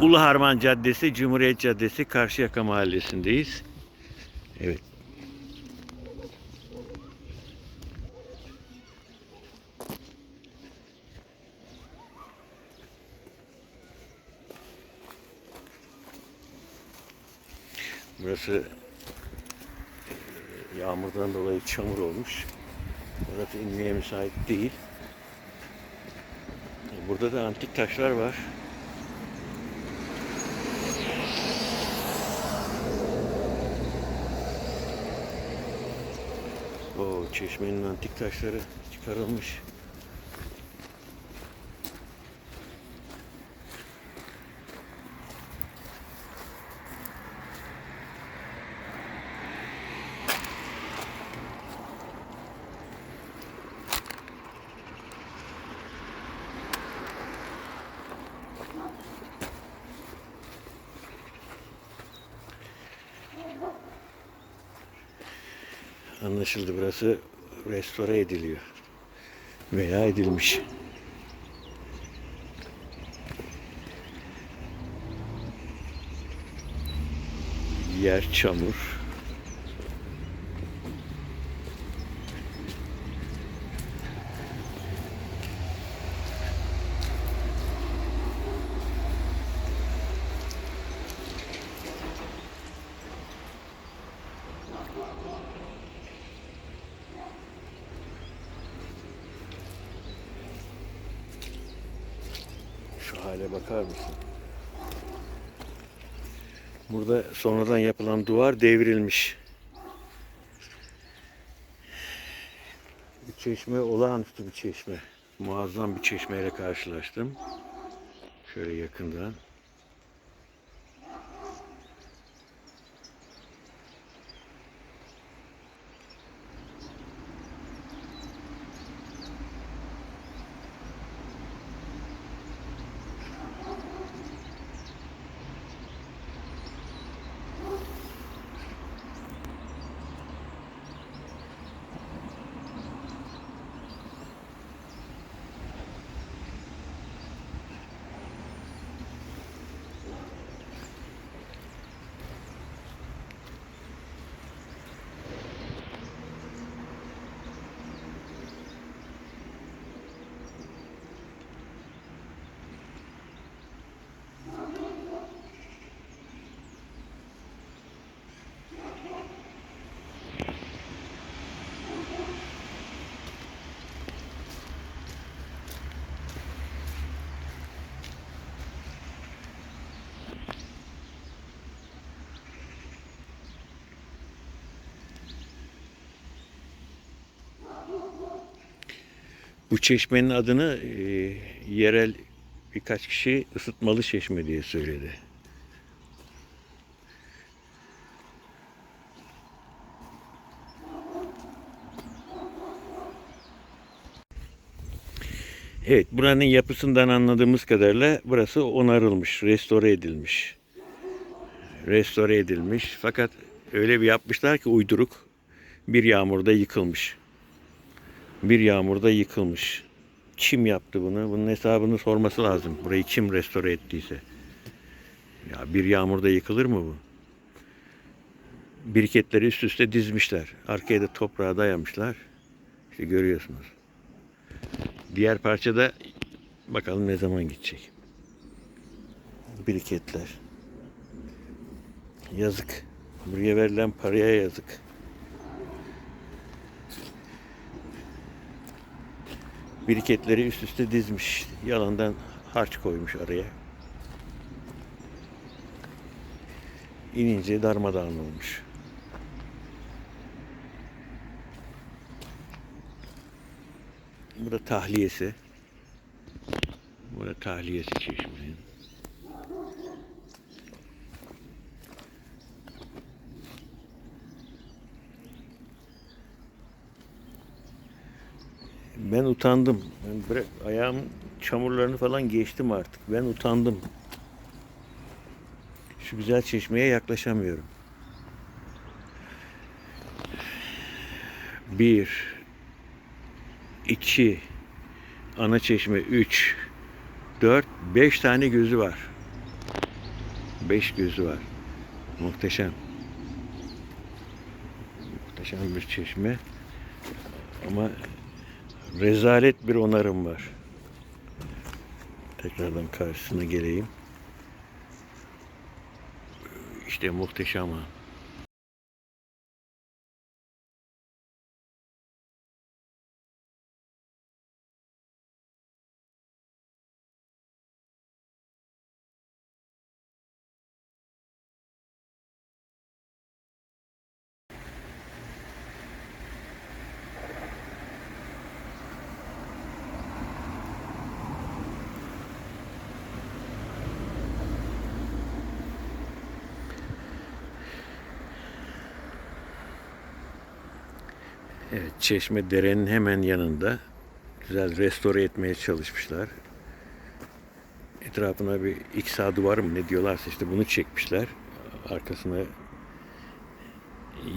Ulu Harman Caddesi, Cumhuriyet Caddesi, Karşıyaka Mahallesi'ndeyiz. Evet. Burası e, yağmurdan dolayı çamur olmuş. Burası inmeye müsait değil. Burada da antik taşlar var. O çeşmenin antik taşları çıkarılmış. Anlaşıldı burası restore ediliyor. Veya edilmiş. Yer çamur. Hale bakar mısın? Burada sonradan yapılan duvar devrilmiş. Bu çeşme olağanüstü bir çeşme. Muazzam bir çeşmeyle karşılaştım. Şöyle yakından. Bu çeşmenin adını e, yerel birkaç kişi ısıtmalı çeşme diye söyledi. Evet, buranın yapısından anladığımız kadarıyla burası onarılmış, restore edilmiş. Restore edilmiş. Fakat öyle bir yapmışlar ki uyduruk bir yağmurda yıkılmış. Bir yağmurda yıkılmış. Kim yaptı bunu? Bunun hesabını sorması lazım. Burayı kim restore ettiyse. Ya bir yağmurda yıkılır mı bu? Biriketleri üst üste dizmişler. Arkaya da toprağa dayamışlar. İşte görüyorsunuz. Diğer parçada bakalım ne zaman gidecek. Biriketler. Yazık. Buraya verilen paraya yazık. Biriketleri üst üste dizmiş. Yalandan harç koymuş araya. İnince darmadağın olmuş. Burada tahliyesi. Burada tahliyesi çeşmenin. Ben utandım. Ben bırak, ayağımın çamurlarını falan geçtim artık. Ben utandım. Şu güzel çeşmeye yaklaşamıyorum. Bir, iki, ana çeşme üç, dört, beş tane gözü var. Beş gözü var. Muhteşem. Muhteşem bir çeşme. Ama rezalet bir onarım var. Tekrardan karşısına geleyim. İşte muhteşem ha. Evet, çeşme derenin hemen yanında. Güzel restore etmeye çalışmışlar. Etrafına bir iksa duvar mı ne diyorlarsa işte bunu çekmişler. Arkasına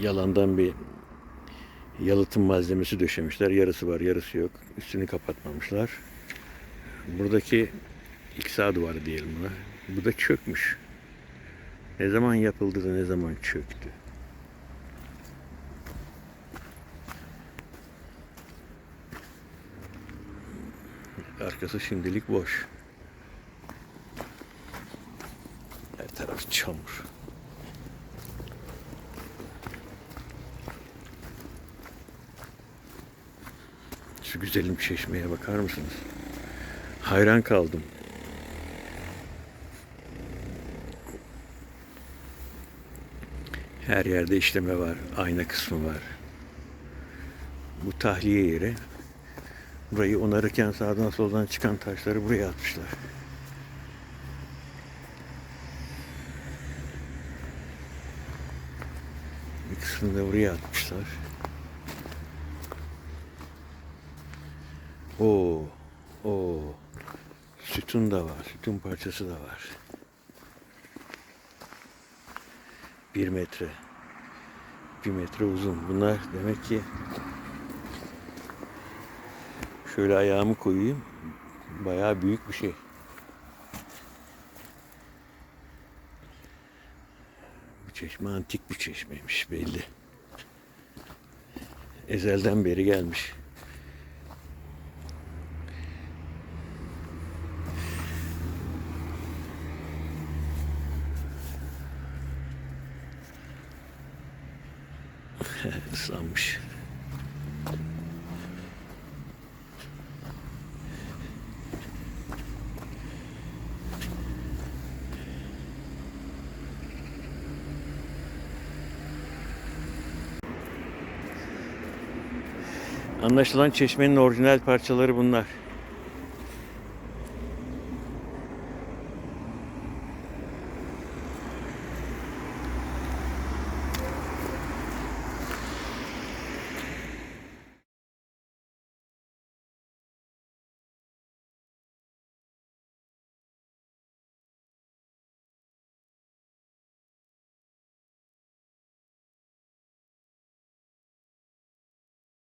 yalandan bir yalıtım malzemesi döşemişler. Yarısı var, yarısı yok. Üstünü kapatmamışlar. Buradaki iksa duvarı diyelim buna. Bu da çökmüş. Ne zaman yapıldı da ne zaman çöktü. Arkası şimdilik boş. Her taraf çamur. Şu güzelim çeşmeye bakar mısınız? Hayran kaldım. Her yerde işleme var. Ayna kısmı var. Bu tahliye yeri. Burayı onarırken sağdan soldan çıkan taşları buraya atmışlar. Bir kısmını da buraya atmışlar. Oo, oo. Sütun da var. Sütun parçası da var. Bir metre. Bir metre uzun. Bunlar demek ki Şöyle ayağımı koyayım. Bayağı büyük bir şey. Bu çeşme antik bir çeşmeymiş belli. Ezelden beri gelmiş. Islanmış. Anlaşılan çeşmenin orijinal parçaları bunlar.